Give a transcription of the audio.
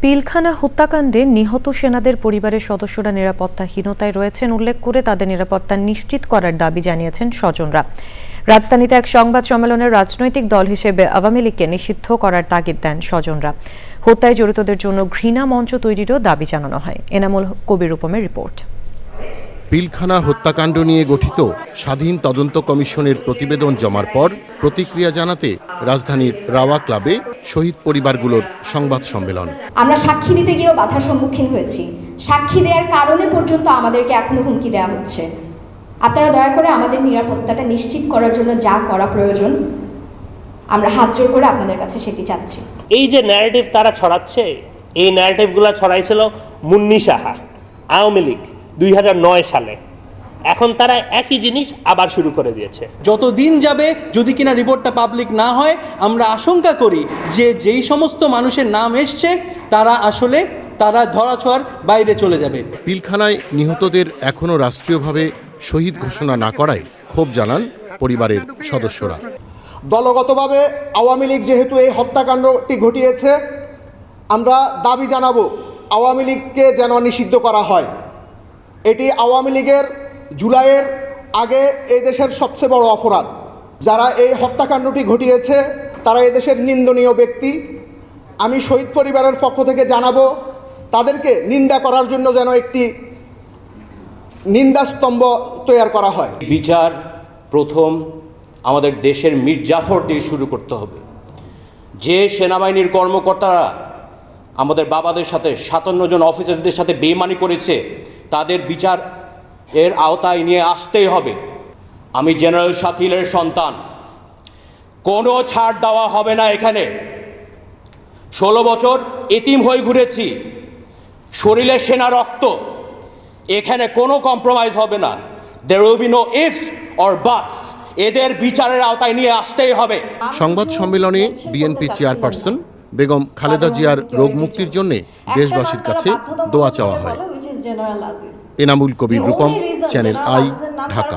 পিলখানা হত্যাকাণ্ডে নিহত সেনাদের পরিবারের সদস্যরা নিরাপত্তাহীনতায় রয়েছেন উল্লেখ করে তাদের নিরাপত্তা নিশ্চিত করার দাবি জানিয়েছেন স্বজনরা। রাজধানীতে এক সংবাদ সম্মেলনে রাজনৈতিক দল হিসেবে আওয়ামী লীগকে নিষিদ্ধ করার তাগিদ দেন স্বজনরা। হত্যায় জড়িতদের জন্য ঘৃণা মঞ্চ তৈরিরও দাবি জানানো হয়। এনামুল কবির উপমের রিপোর্ট। পিলখানা হত্যাকাণ্ড নিয়ে গঠিত স্বাধীন তদন্ত কমিশনের প্রতিবেদন জমার পর প্রতিক্রিয়া জানাতে রাজধানীর রাওয়া ক্লাবে শহীদ পরিবারগুলোর সংবাদ সম্মেলন। আমরা সাক্ষী দিতে গিয়েও বাধার সম্মুখীন হয়েছি। সাক্ষী দেওয়ার কারণে পর্যন্ত আমাদেরকে এখনও হুমকি দেওয়া হচ্ছে। আপনারা দয়া করে আমাদের নিরাপত্তাটা নিশ্চিত করার জন্য যা করা প্রয়োজন আমরা হাত জোর করে আপনাদের কাছে সেটি চাচ্ছি। এই যে ন্যারেটিভ তারা ছড়াচ্ছে এই ন্যারেটিভগুলো ছড়াইছিল মুন্নি সাহা আওয়ামী লীগ। দুই হাজার নয় সালে। এখন তারা একই জিনিস আবার শুরু করে দিয়েছে। যত দিন যাবে যদি কিনা রিপোর্টটা পাবলিক না হয় আমরা আশঙ্কা করি যে যেই সমস্ত মানুষের নাম এসছে তারা আসলে তারা ধরাছোঁয়ার বাইরে চলে যাবে। পিলখানায় নিহতদের এখনও রাষ্ট্রীয়ভাবে শহীদ ঘোষণা না করায় ক্ষোভ জানান পরিবারের সদস্যরা। দলগতভাবে আওয়ামী লীগ যেহেতু এই হত্যাকাণ্ডটি ঘটিয়েছে আমরা দাবি জানাব আওয়ামী লীগকে যেন নিষিদ্ধ করা হয়। এটি আওয়ামী লীগের জুলাইয়ের আগে এই দেশের সবচেয়ে বড় অপরাধ। যারা এই হত্যাকাণ্ডটি ঘটিয়েছে, তারা এদেশের নিন্দনীয় ব্যক্তি। আমি শহীদ পরিবারের পক্ষ থেকে জানাব, তাদেরকে নিন্দা করার জন্য যেন একটি নিন্দাস্তম্ভ তৈরি করা হয়। বিচার প্রথম আমাদের দেশের মির্জাফর দিয়ে শুরু করতে হবে। যে সেনাবাহিনীর কর্মকর্তারা আমাদের বাবাদের সাথে সাতান্ন জন অফিসারদের সাথে বেমানি করেছে তাদের বিচার এর আওতায় নিয়ে আসতেই হবে। আমি জেনারেল শাকিলের সন্তান। কোনো ছাড় দেওয়া হবে না এখানে। ষোলো বছর এতিম হয়ে ঘুরেছি। শরীরে সেনা রক্ত। এখানে কোনো কম্প্রোমাইজ হবে না। There will be no ifs or buts এদের বিচারের আওতায় নিয়ে আসতেই হবে। সংবাদ সম্মেলনে বিএনপি চেয়ারপারসন বেগম খালেদা জিয়ার রোগ মুক্তির জন্য দেশবাসীর কাছে দোয়া চাওয়া হয়। Enamul Kabir Rupam channel I Dhaka